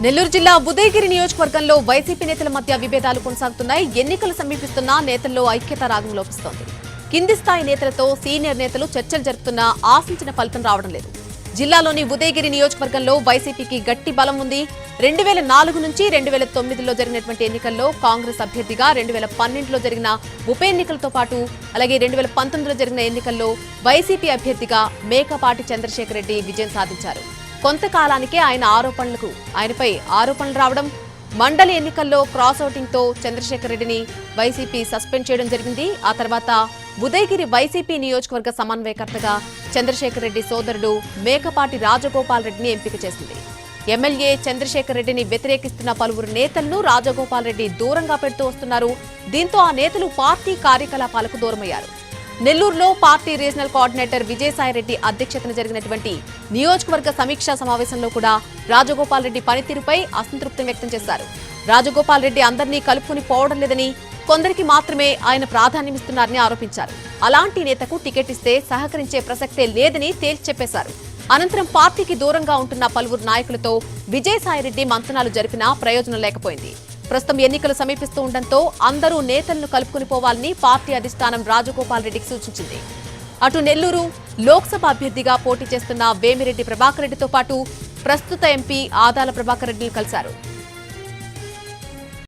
నెల్లూరు జిల్లా ఉదయగిరి నియోజకవర్గంలో వైసీపీ నేతల మధ్య విభేదాలు కొనసాగుతున్నాయి. ఎన్నికలు సమీపిస్తున్నా నేతల్లో ఐక్యత రాగం లోపిస్తోంది కింది స్థాయి నేతలతో సీనియర్ నేతలు చర్చలు జరుపుతున్నా ఆశించిన ఫలితం రావడం లేదు. జిల్లాలోని ఉదయగిరి నియోజకవర్గంలో వైసీపీకి గట్టి బలం ఉంది. రెండు వేల నాలుగు నుంచి రెండు వేల తొమ్మిదిలో జరిగినటువంటి ఎన్నికల్లో కాంగ్రెస్ అభ్యర్థిగా రెండు వేల పన్నెండులో జరిగిన ఉప ఎన్నికలతో పాటు అలాగే రెండు వేల పంతొమ్మిదిలో జరిగిన ఎన్నికల్లో వైసీపీ అభ్యర్థిగా మేకపాటి చంద్రశేఖర్ రెడ్డి విజయం సాధించారు. కొంతకాలానికే ఆయన ఆరోపణలకు ఆయనపై ఆరోపణలు రావడం మండలి ఎన్నికల్లో క్రాస్ ఓటింగ్తో చంద్రశేఖర్ రెడ్డిని వైసీపీ సస్పెండ్ చేయడం జరిగింది. ఆ తర్వాత ఉదయగిరి వైసీపీ నియోజకవర్గ సమన్వయకర్తగా చంద్రశేఖర్ రెడ్డి సోదరుడు మేకపాటి రాజగోపాల్ రెడ్డిని ఎంపిక చేసింది. ఎమ్మెల్యే చంద్రశేఖర్ రెడ్డిని వ్యతిరేకిస్తున్న పలువురు నేతలను రాజగోపాల్ రెడ్డి దూరంగా పెడుతూ వస్తున్నారు. దీంతో ఆ నేతలు పార్టీ కార్యకలాపాలకు దూరమయ్యారు. నెల్లూరులో పార్టీ రీజనల్ కోఆర్డినేటర్ విజయసాయిరెడ్డి అధ్యక్షతన జరిగినటువంటి నియోజకవర్గ సమీక్షా సమావేశంలో కూడా రాజగోపాల్ రెడ్డి పనితీరుపై అసంతృప్తి వ్యక్తం చేశారు. రాజగోపాల్ రెడ్డి అందరినీ కలుపుకుని పోవడం లేదని కొందరికి మాత్రమే ఆయన ప్రాధాన్యమిస్తున్నారని ఆరోపించారు. అలాంటి నేతకు టికెట్ ఇస్తే సహకరించే ప్రసక్తే లేదని తేల్చి చెప్పేశారు అనంతరం పార్టీకి దూరంగా ఉంటున్న పలువురు నాయకులతో విజయసాయిరెడ్డి మంతనాలు జరిపినా ప్రయోజనం లేకపోయింది. ప్రస్తుతం ఎన్నికలు సమీపిస్తూ ఉండడంతో అందరూ నేతలను కలుపుకుని పోవాలని పార్టీ అధిష్టానం రాజగోపాల్ రెడ్డికి సూచించింది. అటు నెల్లూరు లోక్సభ అభ్యర్థిగా పోటీ చేస్తున్న వేమిరెడ్డి ప్రభాకర్ రెడ్డితో పాటు ప్రస్తుత ఎంపీ ఆదాల ప్రభాకర్ రెడ్డిని కలిశారు.